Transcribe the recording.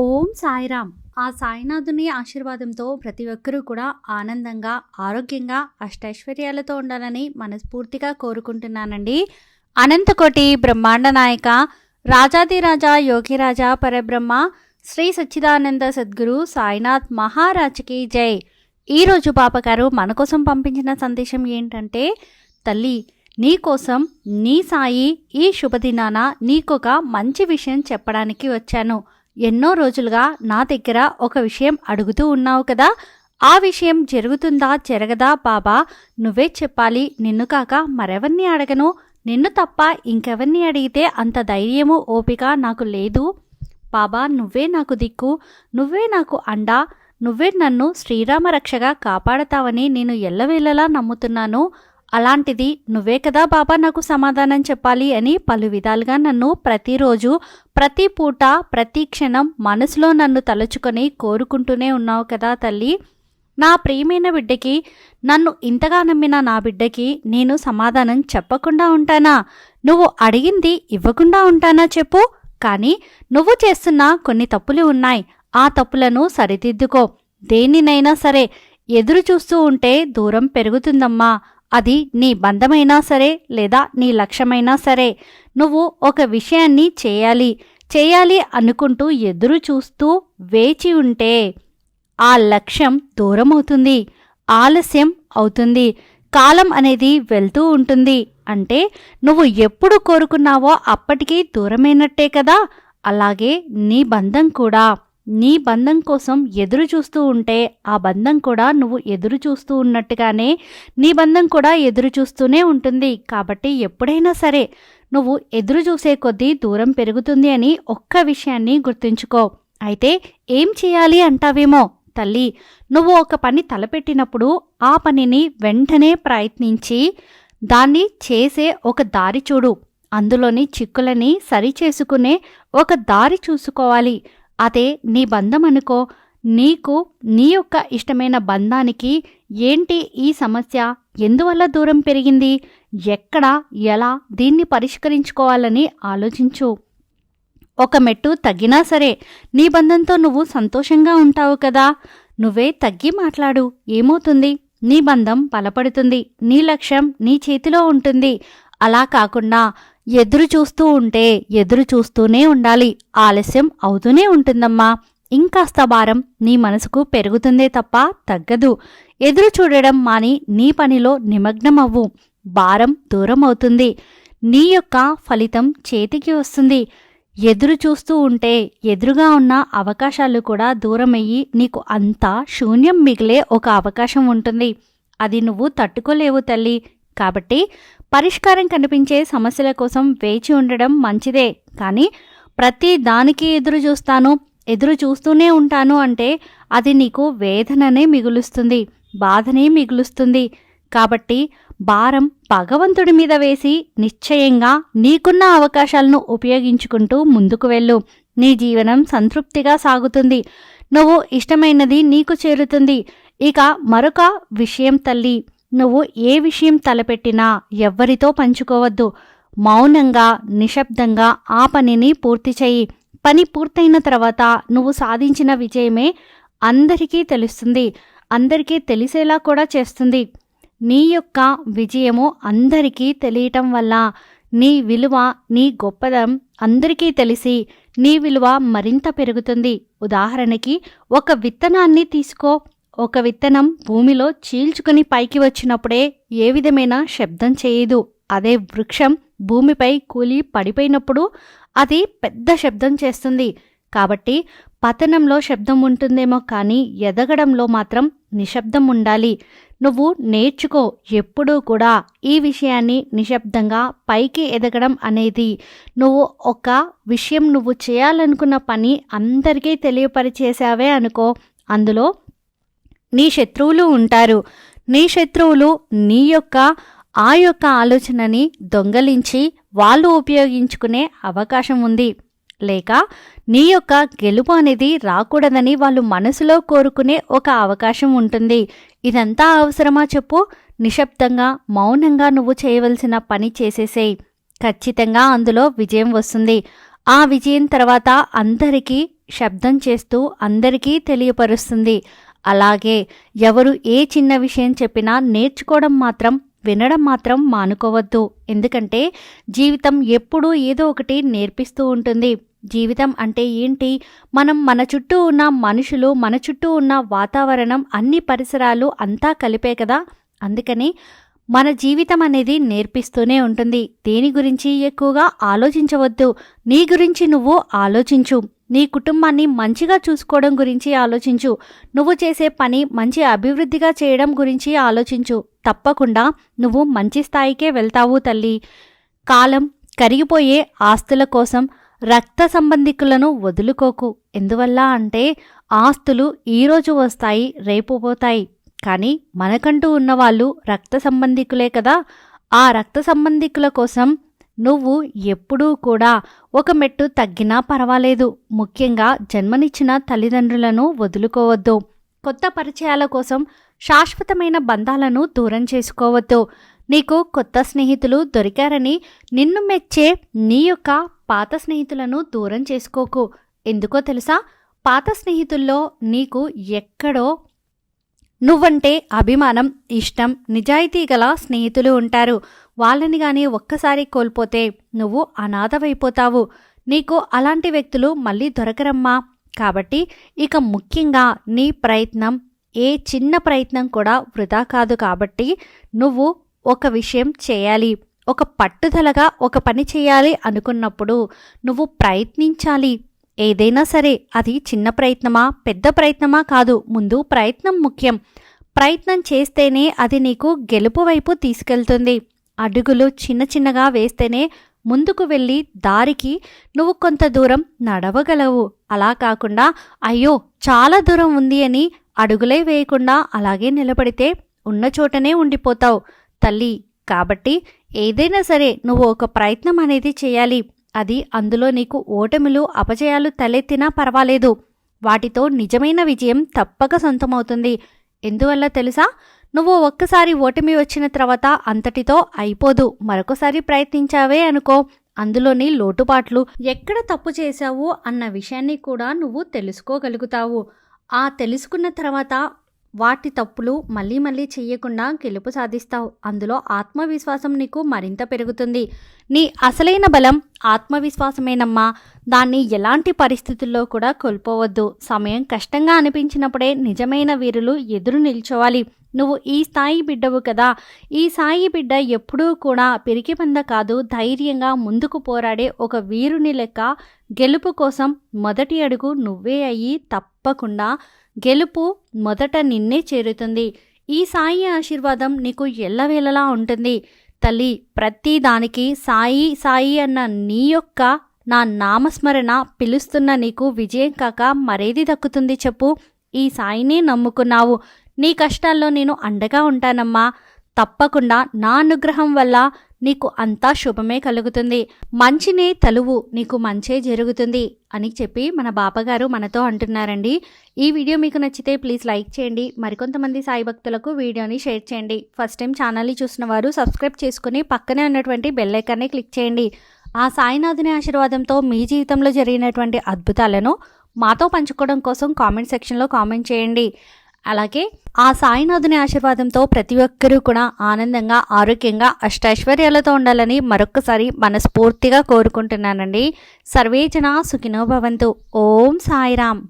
ఓం సాయిరామ్. ఆ సాయినాథుని ఆశీర్వాదంతో ప్రతి ఒక్కరూ కూడా ఆనందంగా ఆరోగ్యంగా అష్టైశ్వర్యాలతో ఉండాలని మనస్ఫూర్తిగా కోరుకుంటున్నానండి. అనంతకోటి బ్రహ్మాండ నాయక రాజాదిరాజా యోగిరాజా పరబ్రహ్మ శ్రీ సచ్చిదానంద సద్గురు సాయినాథ్ మహారాజ్కి జై. ఈరోజు పాపగారు మన కోసం పంపించిన సందేశం ఏంటంటే తల్లి నీకోసం నీ సాయి ఈ శుభదినాన నీకొక మంచి విషయం చెప్పడానికి వచ్చాను. ఎన్నో రోజులుగా నా దగ్గర ఒక విషయం అడుగుతూ ఉన్నావు కదా. ఆ విషయం జరుగుతుందా జరగదా బాబా? నువ్వే చెప్పాలి. నిన్ను కాక మరెవరిని అడగను? నిన్ను తప్ప ఇంకెవరిని అడిగితే అంత ధైర్యము ఓపిక నాకు లేదు. బాబా నువ్వే నాకు దిక్కు. నువ్వే నాకు అండా. నువ్వే నన్ను శ్రీరామ రక్షగా కాపాడతావని నేను ఎల్లవేళలా నమ్ముతున్నాను. అలాంటిది నువ్వే కదా బాబా నాకు సమాధానం చెప్పాలి అని పలు విధాలుగా నన్ను ప్రతిరోజు ప్రతి పూట ప్రతి క్షణం మనసులో నన్ను తలుచుకొని కోరుకుంటూనే ఉన్నావు కదా తల్లి. నా ప్రియమైన బిడ్డకి నన్ను ఇంతగా నమ్మిన నా బిడ్డకి నేను సమాధానం చెప్పకుండా ఉంటానా? నువ్వు అడిగింది ఇవ్వకుండా ఉంటానా చెప్పు. కానీ నువ్వు చేస్తున్న కొన్ని తప్పులు ఉన్నాయి. ఆ తప్పులను సరిదిద్దుకో. దేనినైనా సరే ఎదురు చూస్తూ ఉంటే దూరం పెరుగుతుందమ్మా. అది నీ బంధమైనా సరే లేదా నీ లక్ష్యమైనా సరే. నువ్వు ఒక విషయాన్ని చేయాలి. చేయాలి అనుకుంటూ ఎదురు చూస్తూ వేచి ఉంటే ఆ లక్ష్యం దూరం అవుతుంది ఆలస్యం అవుతుంది. కాలం అనేది వెళ్తూ ఉంటుంది. అంటే నువ్వు ఎప్పుడు కోరుకున్నావో అప్పటికీ దూరమైనట్టే కదా. అలాగే నీ బంధం కూడా. నీ బంధం కోసం ఎదురు చూస్తూ ఉంటే ఆ బంధం కూడా నువ్వు ఎదురు చూస్తూ ఉన్నట్టుగానే నీ బంధం కూడా ఎదురు చూస్తూనే ఉంటుంది. కాబట్టి ఎప్పుడైనా సరే నువ్వు ఎదురు చూసే కొద్దీ దూరం పెరుగుతుంది అని ఒక్క విషయాన్ని గుర్తుంచుకో. అయితే ఏం చేయాలి అంటావేమో? తల్లి నువ్వు ఒక పని తలపెట్టినప్పుడు ఆ పనిని వెంటనే ప్రయత్నించి దాన్ని చేసే ఒక దారి చూడు. అందులోని చిక్కులని సరిచేసుకునే ఒక దారి చూసుకోవాలి. అదే నీ బంధం అనుకో నీకు నీ యొక్క ఇష్టమైన బంధానికి ఏంటి ఈ సమస్య? ఎందువల్ల దూరం పెరిగింది? ఎక్కడ ఎలా దీన్ని పరిష్కరించుకోవాలని ఆలోచించు. ఒక మెట్టు తగ్గినా సరే నీ బంధంతో నువ్వు సంతోషంగా ఉంటావు కదా. నువ్వే తగ్గి మాట్లాడు. ఏమవుతుంది? నీ బంధం బలపడుతుంది. నీ లక్ష్యం నీ చేతిలో ఉంటుంది. అలా కాకుండా ఎదురు చూస్తూ ఉంటే ఎదురు చూస్తూనే ఉండాలి. ఆలస్యం అవుతూనే ఉంటుందమ్మా. ఇంకాస్త భారం నీ మనసుకు పెరుగుతుందే తప్ప తగ్గదు. ఎదురు చూడడం మాని నీ పనిలో నిమగ్నమవ్వు. భారం దూరం అవుతుంది. నీ యొక్క ఫలితం చేతికి వస్తుంది. ఎదురు చూస్తూ ఉంటే ఎదురుగా ఉన్న అవకాశాలు కూడా దూరమయ్యి నీకు అంతా శూన్యం మిగిలే ఒక అవకాశం ఉంటుంది. అది నువ్వు తట్టుకోలేవు తల్లి. కాబట్టి పరిష్కారం కనిపించే సమస్యల కోసం వేచి ఉండడం మంచిదే. కానీ ప్రతి దానికి ఎదురు చూస్తాను ఎదురు చూస్తూనే ఉంటాను అంటే అది నీకు వేదననే మిగులుస్తుంది బాధనే మిగులుస్తుంది. కాబట్టి భారం భగవంతుడి మీద వేసి నిశ్చయంగా నీకున్న అవకాశాలను ఉపయోగించుకుంటూ ముందుకు వెళ్ళు. నీ జీవనం సంతృప్తిగా సాగుతుంది. నువ్వు ఇష్టమైనది నీకు చేరుతుంది. ఇక మరొక విషయం తల్లి. నువ్వు ఏ విషయం తలపెట్టినా ఎవ్వరితో పంచుకోవద్దు. మౌనంగా నిశ్శబ్దంగా ఆ పనిని పూర్తి చేయి. పని పూర్తయిన తర్వాత నువ్వు సాధించిన విజయమే అందరికీ తెలుస్తుంది. అందరికీ తెలిసేలా కూడా చేస్తుంది. నీ యొక్క విజయము అందరికీ తెలియటం వల్ల నీ విలువ నీ గొప్పదం అందరికీ తెలిసి నీ విలువ మరింత పెరుగుతుంది. ఉదాహరణకి ఒక విత్తనాన్ని తీసుకో. ఒక విత్తనం భూమిలో చీల్చుకుని పైకి వచ్చినప్పుడే ఏ విధమైన శబ్దం చేయదు. అదే వృక్షం భూమిపై కూలి పడిపోయినప్పుడు అది పెద్ద శబ్దం చేస్తుంది. కాబట్టి పతనంలో శబ్దం ఉంటుందేమో కానీ ఎదగడంలో మాత్రం నిశ్శబ్దం ఉండాలి. నువ్వు నేర్చుకో ఎప్పుడూ కూడా ఈ విషయాన్ని నిశ్శబ్దంగా పైకి ఎదగడం అనేది. నువ్వు ఒక విషయం నువ్వు చేయాలనుకున్న పని అందరికీ తెలియపరిచేసావే అనుకో. అందులో నీ శత్రువులు ఉంటారు. నీ శత్రువులు నీ యొక్క ఆ యొక్క ఆలోచనని దొంగలించి వాళ్ళు ఉపయోగించుకునే అవకాశం ఉంది. లేక నీ యొక్క గెలుపు అనేది రాకూడదని వాళ్ళు మనసులో కోరుకునే ఒక అవకాశం ఉంటుంది. ఇదంతా అవసరమా చెప్పు. నిశ్శబ్దంగా మౌనంగా నువ్వు చేయవలసిన పని చేసేసేయి. ఖచ్చితంగా అందులో విజయం వస్తుంది. ఆ విజయం తర్వాత అందరికీ శబ్దం చేస్తూ అందరికీ తెలియపరుస్తుంది. అలాగే ఎవరు ఏ చిన్న విషయం చెప్పినా నేర్చుకోవడం మాత్రం వినడం మాత్రం మానుకోవద్దు. ఎందుకంటే జీవితం ఎప్పుడూ ఏదో ఒకటి నేర్పిస్తూ ఉంటుంది. జీవితం అంటే ఏంటి? మనం మన చుట్టూ ఉన్న మనుషులు మన చుట్టూ ఉన్న వాతావరణం అన్ని పరిసరాలు అంతా కలిపే కదా? అందుకని మన జీవితం అనేది నేర్పిస్తూనే ఉంటుంది. దేని గురించి ఎక్కువగా ఆలోచించవద్దు. నీ గురించి నువ్వు ఆలోచించు. నీ కుటుంబాన్ని మంచిగా చూసుకోవడం గురించి ఆలోచించు. నువ్వు చేసే పని మంచి అభివృద్ధిగా చేయడం గురించి ఆలోచించు. తప్పకుండా నువ్వు మంచి స్థాయికే వెళ్తావు తల్లి. కాలం కరిగిపోయే ఆస్తుల కోసం రక్త సంబంధికులను వదులుకోకు. ఎందువల్ల అంటే ఆస్తులు ఈరోజు వస్తాయి రేపు పోతాయి. కానీ మనకంటూ ఉన్నవాళ్ళు రక్త సంబంధికులే కదా. ఆ రక్త సంబంధికుల కోసం నువ్వు ఎప్పుడూ కూడా ఒక మెట్టు తగ్గినా పర్వాలేదు. ముఖ్యంగా జన్మనిచ్చిన తల్లిదండ్రులను వదులుకోవద్దు. కొత్త పరిచయాల కోసం శాశ్వతమైన బంధాలను దూరం చేసుకోవద్దు. నీకు కొత్త స్నేహితులు దొరికారని నిన్ను మెచ్చే నీ యొక్క పాత స్నేహితులను దూరం చేసుకోకు. ఎందుకో తెలుసా? పాత స్నేహితుల్లో నీకు ఎక్కడో నువ్వంటే అభిమానం ఇష్టం నిజాయితీ గల స్నేహితులు ఉంటారు. వాళ్ళని కానీ ఒక్కసారి కోల్పోతే నువ్వు అనాథవైపోతావు. నీకు అలాంటి వ్యక్తులు మళ్ళీ దొరకరమ్మా. కాబట్టి ఇక ముఖ్యంగా నీ ప్రయత్నం ఏ చిన్న ప్రయత్నం కూడా వృధా కాదు కాబట్టి నువ్వు ఒక విషయం చేయాలి. ఒక పట్టుదలగా ఒక పని చేయాలి అనుకున్నప్పుడు నువ్వు ప్రయత్నించాలి. ఏదైనా సరే అది చిన్న ప్రయత్నమా పెద్ద ప్రయత్నమా కాదు. ముందు ప్రయత్నం ముఖ్యం. ప్రయత్నం చేస్తేనే అది నీకు గెలుపు వైపు తీసుకెళ్తుంది. అడుగులు చిన్న చిన్నగా వేస్తేనే ముందుకు వెళ్ళి దారికి నువ్వు కొంత దూరం నడవగలవు. అలా కాకుండా అయ్యో చాలా దూరం ఉంది అని అడుగులే వేయకుండా అలాగే నిలబడితే ఉన్న చోటనే ఉండిపోతావు. తల్లి కాబట్టి ఏదైనా సరే నువ్వు ఒక ప్రయత్నం అనేది చేయాలి. అది అందులో నీకు ఓటములు అపజయాలు తలెత్తినా పర్వాలేదు. వాటితో నిజమైన విజయం తప్పక సొంతమవుతుంది. ఎందువల్ల తెలుసా? నువ్వు ఒక్కసారి ఓటమి వచ్చిన తర్వాత అంతటితో అయిపోదు. మరొకసారి ప్రయత్నించావే అనుకో. అందులోని లోటుపాట్లు ఎక్కడ తప్పు చేశావు అన్న విషయాన్ని కూడా నువ్వు తెలుసుకోగలుగుతావు. ఆ తెలుసుకున్న తర్వాత వాటి తప్పులు మళ్ళీ మళ్ళీ చెయ్యకుండా గెలుపు సాధిస్తావు. అందులో ఆత్మవిశ్వాసం నీకు మరింత పెరుగుతుంది. నీ అసలైన బలం ఆత్మవిశ్వాసమేనమ్మా. దాన్ని ఎలాంటి పరిస్థితుల్లో కూడా కోల్పోవద్దు. సమయం కష్టంగా అనిపించినప్పుడే నిజమైన వీరులు ఎదురు నిల్చోవాలి. నువ్వు ఈ స్థాయి బిడ్డవు కదా. ఈ స్థాయి బిడ్డ ఎప్పుడూ కూడా పిరికి పంద కాదు. ధైర్యంగా ముందుకు పోరాడే ఒక వీరుని లెక్క గెలుపు కోసం మొదటి అడుగు నువ్వే అయ్యి తప్పకుండా గెలుపు మొదట నిన్నే చేరుతుంది. ఈ సాయి ఆశీర్వాదం నీకు ఎల్లవేళలా ఉంటుంది. తల్లి ప్రతి దానికి సాయి సాయి అన్న నీ యొక్క నా నామస్మరణ పిలుస్తున్న నీకు విజయం కాక మరేది దక్కుతుంది చెప్పు. ఈ సాయినే నమ్ముకున్నావు. నీ కష్టాల్లో నేను అండగా ఉంటానమ్మా. తప్పకుండా నా అనుగ్రహం వల్ల నీకు అంతా శుభమే కలుగుతుంది. మంచినే తలువు నీకు మంచే జరుగుతుంది అని చెప్పి మన బాపగారు మనతో అంటున్నారండి. ఈ వీడియో మీకు నచ్చితే ప్లీజ్ లైక్ చేయండి. మరికొంతమంది సాయి భక్తులకు వీడియోని షేర్ చేయండి. ఫస్ట్ టైం ఛానల్ని చూసిన వారు సబ్స్క్రైబ్ చేసుకుని పక్కనే ఉన్నటువంటి బెల్ ఐకాన్ని క్లిక్ చేయండి. ఆ సాయినాథుని ఆశీర్వాదంతో మీ జీవితంలో జరిగినటువంటి అద్భుతాలను మాతో పంచుకోవడం కోసం కామెంట్ సెక్షన్లో కామెంట్ చేయండి. అలాగే ఆ సాయినాథుని ఆశీర్వాదంతో ప్రతి ఒక్కరూ కూడా ఆనందంగా ఆరోగ్యంగా అష్టైశ్వర్యాలతో ఉండాలని మరొక్కసారి మనస్ఫూర్తిగా కోరుకుంటున్నానండి. సర్వేజన సుఖినో భవంతు. ఓం సాయిరామ్.